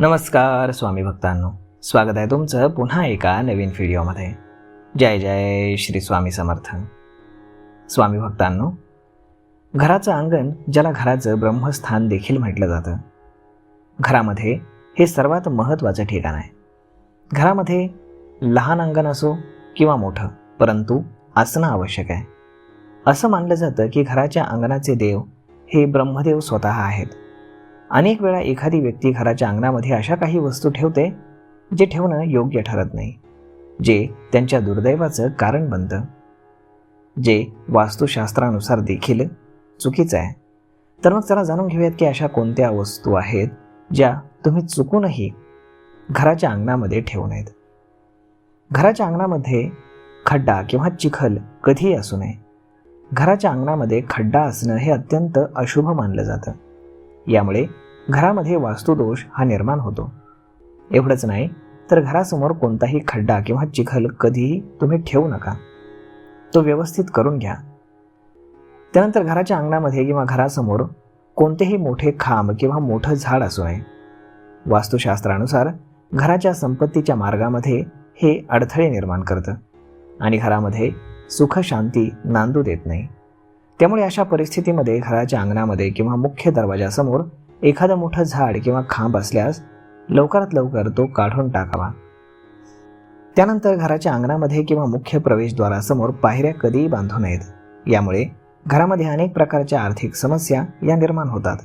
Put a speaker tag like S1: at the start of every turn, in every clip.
S1: नमस्कार स्वामी भक्तांनो. स्वागत आहे तुमचं पुन्हा एका नवीन व्हिडिओमध्ये. जय जय श्री स्वामी समर्थ. स्वामी भक्तांनो घराचं अंगण ज्याला घराचं ब्रह्मस्थान देखील म्हटलं जातं. घरामध्ये हे सर्वात महत्त्वाचं ठिकाण आहे. घरामध्ये लहान अंगण असो किंवा मोठं परंतु असणं आवश्यक आहे. असं मानलं जातं की घराच्या अंगणाचे देव हे ब्रह्मदेव स्वतः आहेत. अनेक वेळा एखादी व्यक्ती घराच्या अंगणामध्ये अशा काही वस्तू ठेवते जे ठेवणं योग्य ठरत नाही जे त्यांच्या दुर्दैवाचं कारण बनतं जे वास्तुशास्त्रानुसार देखील चुकीचं आहे. तर मग चला जाणून घेऊयात की अशा कोणत्या वस्तू आहेत ज्या तुम्ही चुकूनही घराच्या अंगणामध्ये ठेवू नयेत. घराच्या अंगणामध्ये खड्डा किंवा चिखल कधीही असू नये. घराच्या अंगणामध्ये खड्डा असणं हे अत्यंत अशुभ मानलं जातं. यामुळे घरामध्ये वास्तुदोष हा निर्माण होतो. एवढंच नाही तर घरासमोर कोणताही खड्डा किंवा चिखल कधीही तुम्ही ठेवू नका. तो व्यवस्थित करून घ्या. त्यानंतर घराच्या अंगणामध्ये किंवा घरासमोर कोणतेही मोठे खांब किंवा मोठं झाड असू नये. वास्तुशास्त्रानुसार घराच्या संपत्तीच्या मार्गामध्ये हे अडथळे निर्माण करतं आणि घरामध्ये सुख शांती नांदू देत नाही. त्यामुळे अशा परिस्थितीमध्ये घराच्या अंगणामध्ये किंवा मुख्य दरवाजासमोर एखादं मोठं झाड किंवा खांब असल्यास लवकरात लवकर तो काढून टाकावा. त्यानंतर घराच्या अंगणामध्ये किंवा मुख्य प्रवेशद्वारासमोर पायऱ्या कधीही बांधू नयेत. यामुळे घरामध्ये अनेक प्रकारच्या आर्थिक समस्या या निर्माण होतात.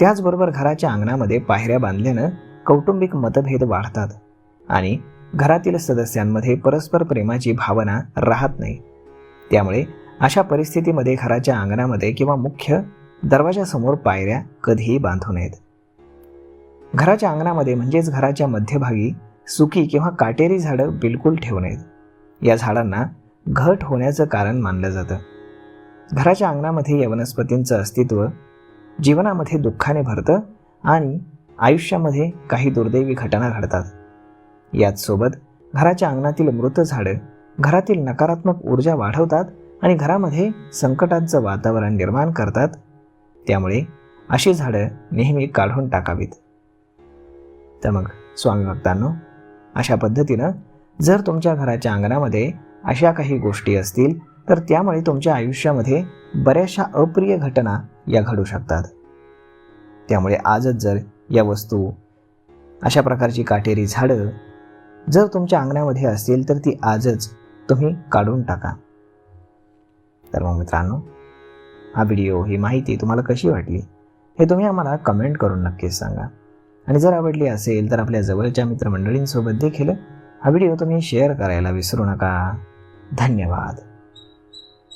S1: त्याचबरोबर घराच्या अंगणामध्ये पायऱ्या बांधल्यानं कौटुंबिक मतभेद वाढतात आणि घरातील सदस्यांमध्ये परस्पर प्रेमाची भावना राहत नाही. त्यामुळे अशा परिस्थितीमध्ये घराच्या अंगणामध्ये किंवा मुख्य दरवाजासमोर पायऱ्या कधीही बांधू नयेत. घराच्या अंगणामध्ये म्हणजेच घराच्या मध्यभागी सुकी किंवा काटेरी झाडं बिलकुल ठेवू नयेत. या झाडांना घट होण्याचं कारण मानलं जातं. घराच्या अंगणामध्ये या वनस्पतींचं अस्तित्व जीवनामध्ये दुःखाने भरतं आणि आयुष्यामध्ये काही दुर्दैवी घटना घडतात. याच सोबत घराच्या अंगणातील मृत झाडं घरातील नकारात्मक ऊर्जा वाढवतात आणि घरामध्ये संकटांचं वातावरण निर्माण करतात त्यामुळे अशी झाडं नेहमी काढून टाकावीत. तर मग स्वामी भक्तांनो अशा पद्धतीनं जर तुमच्या घराच्या अंगणामध्ये अशा काही गोष्टी असतील तर त्यामुळे तुमच्या आयुष्यामध्ये बऱ्याचशा अप्रिय घटना या घडू शकतात. त्यामुळे आजच जर या वस्तू अशा प्रकारची काटेरी झाडं जर तुमच्या अंगणामध्ये असतील तर ती आजच तुम्ही काढून टाका. तर मग मित्रांनो हा व्हिडिओ ही माहिती तुम्हाला कशी वाटली हे तुम्ही आम्हाला कमेंट करून नक्कीच सांगा. आणि जर आवडली असेल तर आपल्या जवळच्या मित्रमंडळींसोबत देखील हा व्हिडिओ तुम्ही शेअर करायला विसरू नका. धन्यवाद.